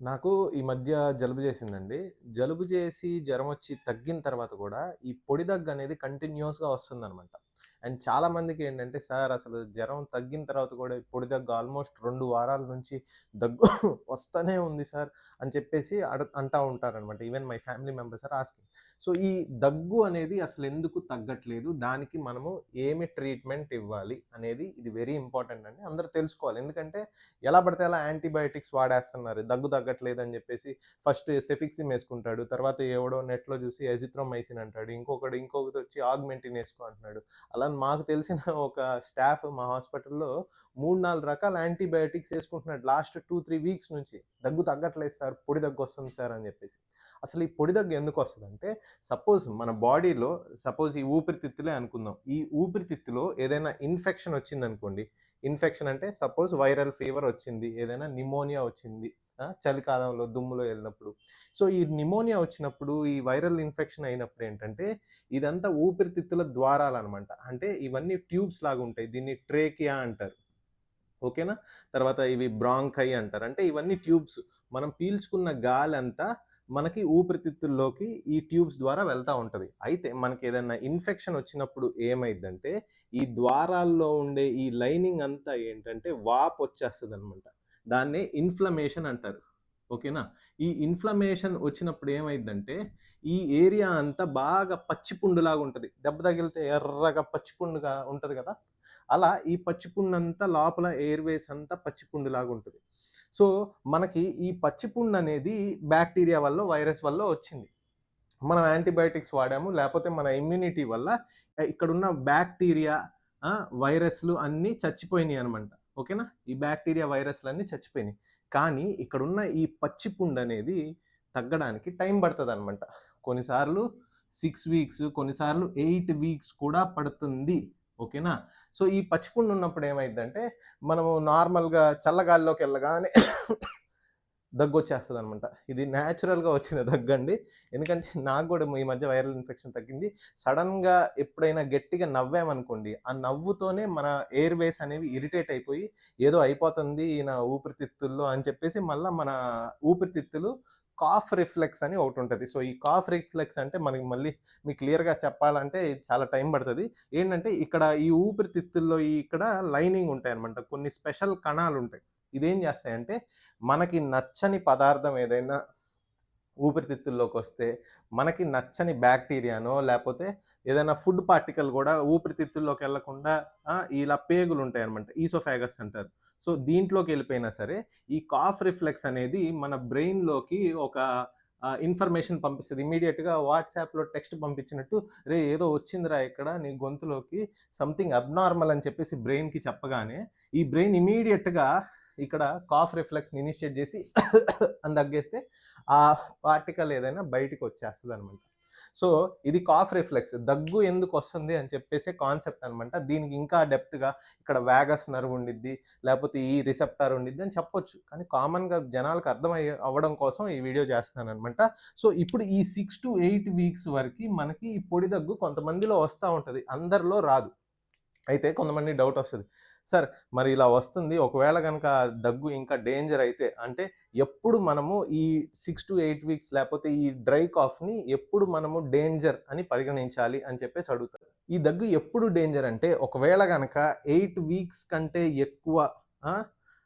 నాకు ఈ మధ్య జలుబు చేసిందండి. జలుబు చేసి, జ్వరం వచ్చి తగ్గిన తర్వాత కూడా ఈ పొడి దగ్గు అనేది కంటిన్యూస్గా వస్తుందనమాట. అండ్ చాలామందికి ఏంటంటే "సార్ అసలు జ్వరం తగ్గిన తర్వాత కూడా ఈ పొడి దగ్గు ఆల్మోస్ట్ రెండు వారాల నుంచి దగ్గు వస్తూనే ఉంది సార్" అని చెప్పేసి అడ అంటా ఉంటారనమాట. Even my family members are asking. So, ఈ దగ్గు అనేది అసలు ఎందుకు తగ్గట్లేదు? దానికి మనము ఏమి ట్రీట్మెంట్ ఇవ్వాలి? అనేది ఇది వెరీ ఇంపార్టెంట్ అండి. అందరూ తెలుసుకోవాలి. ఎందుకంటే, ఎలా పడితే అలా యాంటీబయోటిక్స్ వాడేస్తున్నారు. దగ్గు తగ్గట్లేదని చెప్పేసి ఫస్ట్ సెఫిక్సిమ్ వేసుకుంటాడు తర్వాత ఎవడో నెట్‌లో చూసి ఎజిత్రోమైసిన్ అంటాడు. ఇంకొకడు ఇంకొకటొచ్చి ఆగ్మెంటిన్ వేసుకో అంటున్నాడు. అలా మాకు తెలిసిన ఒక స్టాఫ్ మా హాస్పిటల్‌లో 3, 4 రకాల యాంటీబయోటిక్స్ వేసుకుంటున్నాడు లాస్ట్ 2, 3 వీక్స్ నుంచి. దగ్గు తగ్గట్లేదు సార్, పొడి దగ్గు వస్తుంది సార్ అని చెప్పేసి. అసలు ఈ పొడి దగ్గు అంటే సపోజ్ మన బాడీలో సపోజ్ ఈ ఊపిరితిత్తులే అనుకుందాం. ఈ ఊపిరితిత్తులో ఏదైనా ఇన్ఫెక్షన్ వచ్చిందనుకోండి. ఇన్ఫెక్షన్ అంటే సపోజ్ వైరల్ ఫీవర్ వచ్చింది. ఏదైనా నిమోనియా వచ్చింది. చలికాలంలో దుమ్ములో వెళ్ళినప్పుడు సో, ఈ నిమోనియా వచ్చినప్పుడు, ఈ వైరల్ ఇన్ఫెక్షన్ అయినప్పుడు ఏంటంటే, ఇదంతా ఊపిరితిత్తుల ద్వారాలనమాట. అంటే ఇవన్నీ ట్యూబ్స్ లాగా ఉంటాయి దీన్ని ట్రేకియా అంటారు. ఓకేనా? తర్వాత ఇవి బ్రాంకై అంటారు. అంటే ఇవన్నీ ట్యూబ్స్. మనం పీల్చుకున్న గాలి అంతా మనకి ఊపిరితిత్తుల్లోకి ఈ ట్యూబ్స్ ద్వారా వెళ్తూ ఉంటుంది. అయితే మనకి ఏదైనా ఇన్ఫెక్షన్ వచ్చినప్పుడు ఏమైందంటే ఈ ద్వారాల్లో ఉండే ఈ లైనింగ్ అంతా ఏంటంటే వాపు వచ్చేస్తుంది అనమాట దాన్నే ఇన్‌ఫ్లమేషన్ అంటారు. ఓకేనా? ఈ ఇన్‌ఫ్లమేషన్ వచ్చినప్పుడు ఏమైందంటే ఈ ఏరియా అంతా బాగా పచ్చిపుండులాగా ఉంటుంది. దెబ్బ తగిలితే ఎర్రగా పచ్చిపుండుగా ఉంటుంది కదా? అలా ఈ పచ్చిపుండు అంతా లోపల ఎయిర్‌వేస్ అంతా పచ్చి పుండులాగా సో, మనకి ఈ పచ్చిపుండు అనేది బ్యాక్టీరియా వల్ల వైరస్ వల్ల వచ్చింది. మనం యాంటీబయోటిక్స్ వాడాము. లేకపోతే మన ఇమ్యూనిటీ వల్ల ఇక్కడున్న బ్యాక్టీరియా వైరస్‌లు అన్నీ చచ్చిపోయినియనమాట. ఓకేనా? ఈ బాక్టీరియా, వైరస్‌లన్నీ చచ్చిపోయినాయి కానీ ఇక్కడున్న ఈ పచ్చి పుండనేది తగ్గడానికి టైం పడుతుంది అనమాట కొన్నిసార్లు సిక్స్ వీక్స్, కొన్నిసార్లు ఎయిట్ వీక్స్ కూడా పడుతుంది. ఓకేనా? సో, ఈ పచ్చిపుండు ఉన్నప్పుడు ఏమైద్దంటే, మనము నార్మల్‌గా చల్లగాల్లోకి వెళ్ళగానే దగ్గు వచ్చేస్తుంది అనమాట ఇది న్యాచురల్‌గా వచ్చిన దగ్గండి. ఎందుకంటే, నాకు కూడా ఈ మధ్య వైరల్ ఇన్ఫెక్షన్ తగ్గింది. సడన్గా ఎప్పుడైనా గట్టిగా నవ్వామనుకోండి, ఆ నవ్వుతోనే మన ఎయిర్ వేస్ అనేవి ఇరిటేట్ అయిపోయి, ఏదో అయిపోతుంది ఈయన ఊపిరితిత్తుల్లో అని చెప్పేసి మళ్ళీ మన ఊపిరితిత్తులు కాఫ్ రిఫ్లెక్స్ అని ఒకటి ఉంటుంది. సో, ఈ కాఫ్ రిఫ్లెక్స్ అంటే మనకి మళ్ళీ మీకు క్లియర్‌గా చెప్పాలంటే చాలా టైం పడుతుంది. ఏంటంటే, ఇక్కడ ఈ ఊపిరితిత్తుల్లో ఇక్కడ లైనింగ్ ఉంటాయి అనమాట కొన్ని స్పెషల్ కణాలు ఉంటాయి. ఇదేం చేస్తాయంటే, మనకి నచ్చని పదార్థం ఏదైనా ఊపిరితిత్తుల్లోకి వస్తే మనకి నచ్చని బ్యాక్టీరియానో లేకపోతే ఏదైనా ఫుడ్ పార్టికల్ కూడా ఊపిరితిత్తుల్లోకి వెళ్ళకుండా ఇలా పేగులు ఉంటాయి అనమాట ఈసోఫాగస్ అంటారు. సో, దీంట్లోకి వెళ్ళిపోయినా సరే, ఈ కాఫ్ రిఫ్లెక్స్ అనేది మన బ్రెయిన్‌లోకి ఒక ఇన్ఫర్మేషన్ పంపిస్తుంది ఇమీడియట్గా వాట్సాప్‌లో టెక్స్ట్ పంపించినట్టు, రే ఏదో వచ్చిందిరా ఇక్కడ నీ గొంతులోకి సంథింగ్ అబ్నార్మల్" అని చెప్పేసి బ్రెయిన్‌కి చెప్పగానే, ఈ బ్రెయిన్ ఇమీడియట్గా ఇక్కడ కాఫ్ రిఫ్లెక్స్‌ని ఇనిషియేట్ చేసి అని తగ్గేస్తే ఆ పార్టికల్ ఏదైనా బయటకు వచ్చేస్తుంది అనమాట సో, ఇది కాఫ్ రిఫ్లెక్స్. దగ్గు ఎందుకు వస్తుంది అని చెప్పేసి కాన్సెప్ట్ అనమాట. దీనికి ఇంకా డెప్త్‌గా ఇక్కడ వ్యాగస్ నర్వ్ ఉండిద్ది, లేకపోతే ఈ రిసెప్టార్ ఉండిద్ది అని చెప్పొచ్చు. కానీ కామన్‌గా జనాలకు అర్థమయ్యే అవ్వడం కోసం ఈ వీడియో చేస్తున్నాను అనమాట సో, ఇప్పుడు ఈ 6-8 వీక్స్ వరకు మనకి ఈ పొడి దగ్గు కొంతమందిలో వస్తూ ఉంటుంది అందరిలో రాదు. అయితే కొంతమంది డౌట్ వస్తుంది సార్ మరి ఇలా వస్తుంది. ఒకవేళ కనుక దగ్గు ఇంకా డేంజర్ అయితే, అంటే ఎప్పుడు మనము ఈ 6-8 వీక్స్ లేకపోతే ఈ డ్రై కాఫ్‌ని ఎప్పుడు మనము డేంజర్ అని పరిగణించాలి అని చెప్పేసి అడుగుతారు. ఈ దగ్గు ఎప్పుడు డేంజర్ అంటే, ఒకవేళ కనుక ఎయిట్ వీక్స్ కంటే ఎక్కువ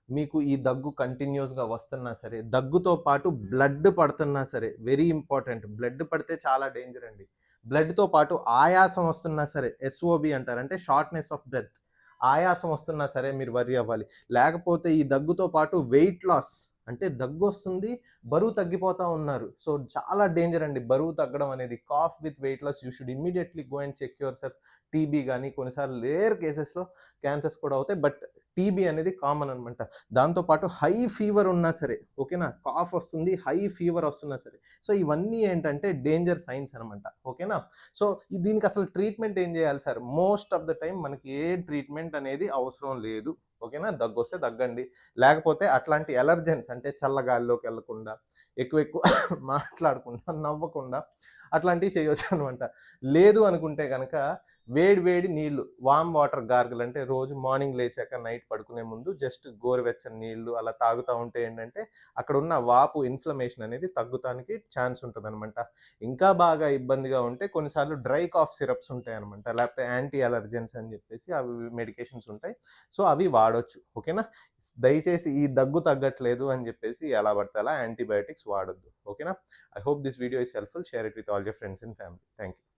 మీకు ఈ దగ్గు కంటిన్యూస్గా వస్తున్నా సరే, దగ్గుతో పాటు బ్లడ్ పడుతున్నా సరే, వెరీ ఇంపార్టెంట్. బ్లడ్ పడితే చాలా డేంజర్ అండి. బ్లడ్‌తో పాటు ఆయాసం వస్తున్నా సరే, ఎస్ఓబి అంటారు. అంటే షార్ట్‌నెస్ ఆఫ్ బ్రెత్. ఆయాసం వస్తున్నా సరే మీరు వరి అవ్వాలి. లేకపోతే ఈ దగ్గుతో పాటు వెయిట్ లాస్ అంటే దగ్గొస్తుంది, బరువు తగ్గిపోతా ఉన్నారు. సో, చాలా డేంజర్ అండి బరువు తగ్గడం అనేది. Cough with weight loss you should immediately go and check yourself. TB కానీ కొన్నిసార్లు రేర్ కేసెస్‌లో క్యాన్సర్స్ కూడా అవుతాయి. బట్ టీబీ అనేది కామన్ అనమాట. దాంతో పాటు హై ఫీవర్ ఉన్నా సరే, ఓకేనా? కాఫ్ వస్తుంది, హై ఫీవర్ వస్తున్నా సరే. సో, ఇవన్నీ ఏంటంటే డేంజర్ సైన్స్ అనమాట. ఓకేనా? సో, దీనికి అసలు ట్రీట్మెంట్ ఏం చేయాలి sir? Most of the time మనకి ఏ ట్రీట్మెంట్ అనేది అవసరం లేదు. ఓకేనా? దగ్గు వస్తే దగ్గండి. లేకపోతే అట్లాంటి ఎలర్జెన్స్ అంటే చల్లగాలిలోకెళ్ళకుండా, ఎక్కువ ఎక్కువ మాట్లాడకుండా, నవ్వకుండా అట్లాంటివి చేయొచ్చనమాట. లేదు అనుకుంటే కనుక వేడి వేడి నీళ్ళు వామ్ వాటర్ గార్గిల్ అంటే రోజు మార్నింగ్ లేచాక నైట్ పడుకునే ముందు జస్ట్ గోరువెచ్చని నీళ్ళు అలా తాగుతూ ఉంటే ఏంటంటే అక్కడ ఉన్న వాపు ఇన్ఫ్లమేషన్ అనేది తగ్గుతానికి ఛాన్స్ ఉంటుంది అనమాట ఇంకా బాగా ఇబ్బందిగా ఉంటే కొన్నిసార్లు డ్రై కాఫ్ సిరప్స్ ఉంటాయి అనమాట లేకపోతే యాంటీ అలర్జెన్స్ అని చెప్పేసి అవి మెడికేషన్స్ ఉంటాయి. సో అవి వాడొచ్చు. ఓకేనా? దయచేసి ఈ దగ్గు తగ్గట్లేదు అని చెప్పేసి ఎలా పడితే అలా యాంటీబయాటిక్స్ వాడొద్దు. ఓకేనా? I hope this video is helpful share it with all your friends and family thank you